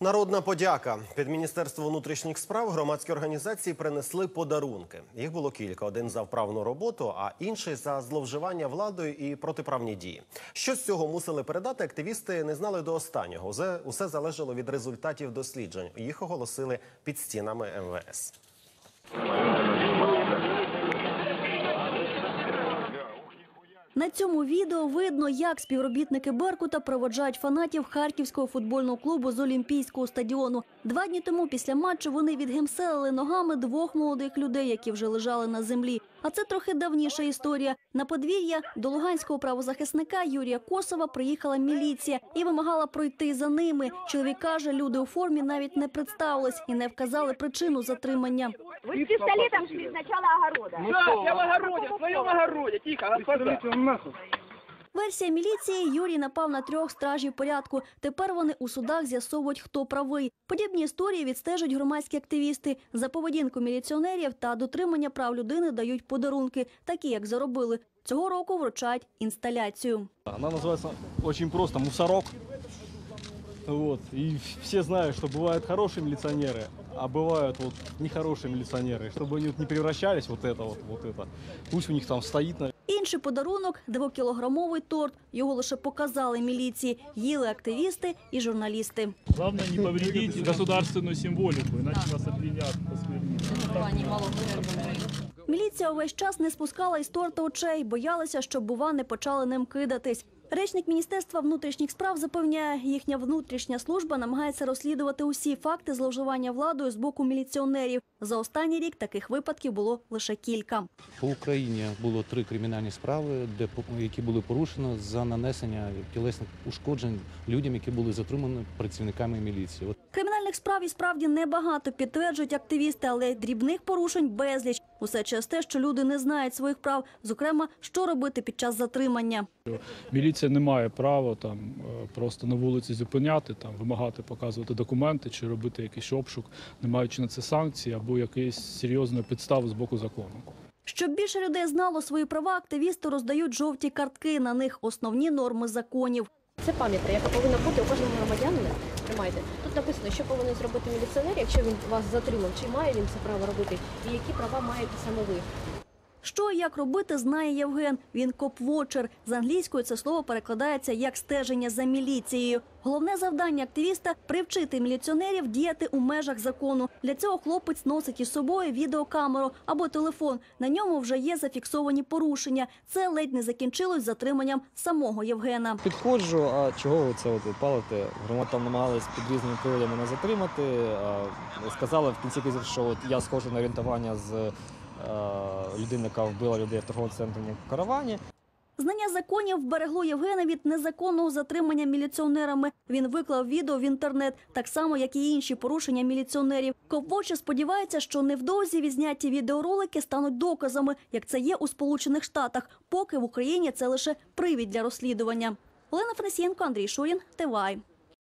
Народна подяка під міністерство внутрішніх справ громадські організації принесли подарунки. Їх було кілька: один за вправну роботу, а інший за зловживання владою і протиправні дії. Що з цього мусили передати, активісти не знали до останнього. Усе, залежало від результатів досліджень. Їх оголосили під стінами МВС. На цьому відео видно, як співробітники Беркута проводжають фанатів харківського футбольного клубу з Олімпійського стадіону. Два дні тому після матчу вони відгемселили ногами двох молодих людей, які вже лежали на землі. А це трохи давніша історія. На подвір'я до луганського правозахисника Юрія Косова приїхала міліція і вимагала пройти за ними. Чоловік каже, люди у формі навіть не представились і не вказали причину затримання. Вы с пистолетом шли с начала огорода. Да, я в огороде, в своем огороде, тихо, господа. Версія міліції Юрій напав на трьох стражів порядку. Тепер вони у судах з'ясовують, хто правий. Подібні історії відстежують громадські активісти. За поведінку міліціонерів та дотримання прав людини дають подарунки, такі як заробили. Цього року вручають інсталяцію. Она называется очень просто «Мусорок». Вот. И все знают, что бывают хорошие милиционеры, а бывают вот нехорошие милиционеры. Чтобы они вот не превращались вот это вот, вот это. Пусть у них там стоит, на- Інший подарунок двокілограмовий торт. Його лише показали міліції. Їли активісти і журналісти. Главное не повредить государственную символику, иначе нас обвинят в осквернении. Міліція увесь час не спускала із торта очей, боялася, щоб бува не почали ним кидатись. Речник міністерства внутрішніх справ запевняє, їхня внутрішня служба намагається розслідувати усі факти зловживання владою з боку міліціонерів. За останній рік таких випадків було лише кілька. По Україні було три кримінальні справи, де які були порушено за нанесення тілесних ушкоджень людям, які були затримані працівниками міліції. Кримінальних справ і справді небагато, підтверджують активісти, але дрібних порушень безліч. Усе через те, що люди не знають своїх прав, зокрема, що робити під час затримання. Міліція не має права там е, просто на вулиці зупиняти, там вимагати показувати документи чи робити якийсь обшук, не маючи на це санкції або якоїсь серйозної підстави з боку закону. Щоб більше людей знало свої права, активісти роздають жовті картки. На них основні норми законів. Це пам'ятка, яка повинна бути у кожного громадянина. Тримайте. Написано, що повинен зробити міліціонер, якщо він вас затримав, чи має він це право робити, і які права маєте саме ви. Що і як робити, знає Євген. Він коп-вотчер. З англійської це слово перекладається як стеження за міліцією. Головне завдання активіста привчити міліціонерів діяти у межах закону. Для цього хлопець носить із собою відеокамеру або телефон. На ньому вже є зафіксовані порушення. Це ледь не закінчилось затриманням самого Євгена. Підходжу, а чого ви це от палите? Громад там намагались під різними приводами мене затримати. Сказали в кінці що от я схожий на орієнтування з е, людини, яка вбила людей в торговому центрі каравані. Знання законів вберегло Євгена від незаконного затримання міліціонерами. Він виклав відео в інтернет, так само як і інші порушення міліціонерів. Ковбоче сподівається, що невдовзі відзняті відеоролики стануть доказами, як це є у Сполучених Штатах. Поки в Україні це лише привід для розслідування. Олена Фресієнко, Андрій Шурін, ТВАЙ.